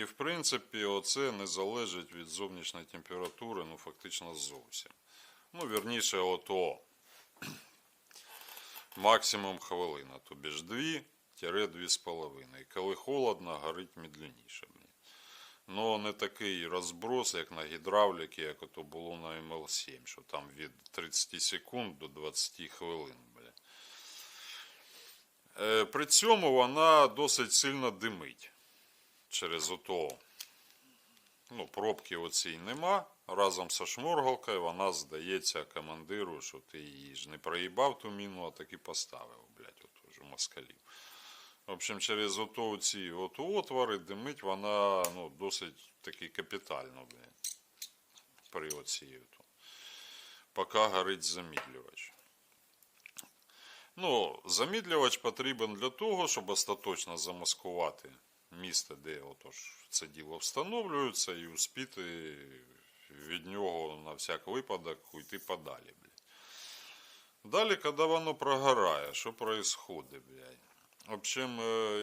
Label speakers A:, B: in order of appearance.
A: І в принципі, оце не залежить від зовнішньої температури, ну фактично зовсім. Ну, вірніше, ото максимум хвилина, тобі ж 2-2,5. Коли холодно, горить медленніше. Ну, не такий розброс, як на гідравліки, як ото було на МЛ7, що там від 30 секунд до 20 хвилин. Е, При цьому вона досить сильно димить. Через ото ну, пробки оцій нема. Разом з шморгалкою вона здається командиру, що ти її ж не проїбав ту міну, а таки поставив, блядь, от уже москалів. В общем, через ото ці от отвори димить вона ну, досить таки капітально, блядь, при оцій. Поки горить замідлювач. Ну, замідлювач потрібен для того, щоб остаточно замаскувати місце, де отож це діло встановлюється, і успіти від нього на всяк випадок уйти подалі. Блядь. Далі, коли воно прогорає, що відбувається, блядь? В общем, е,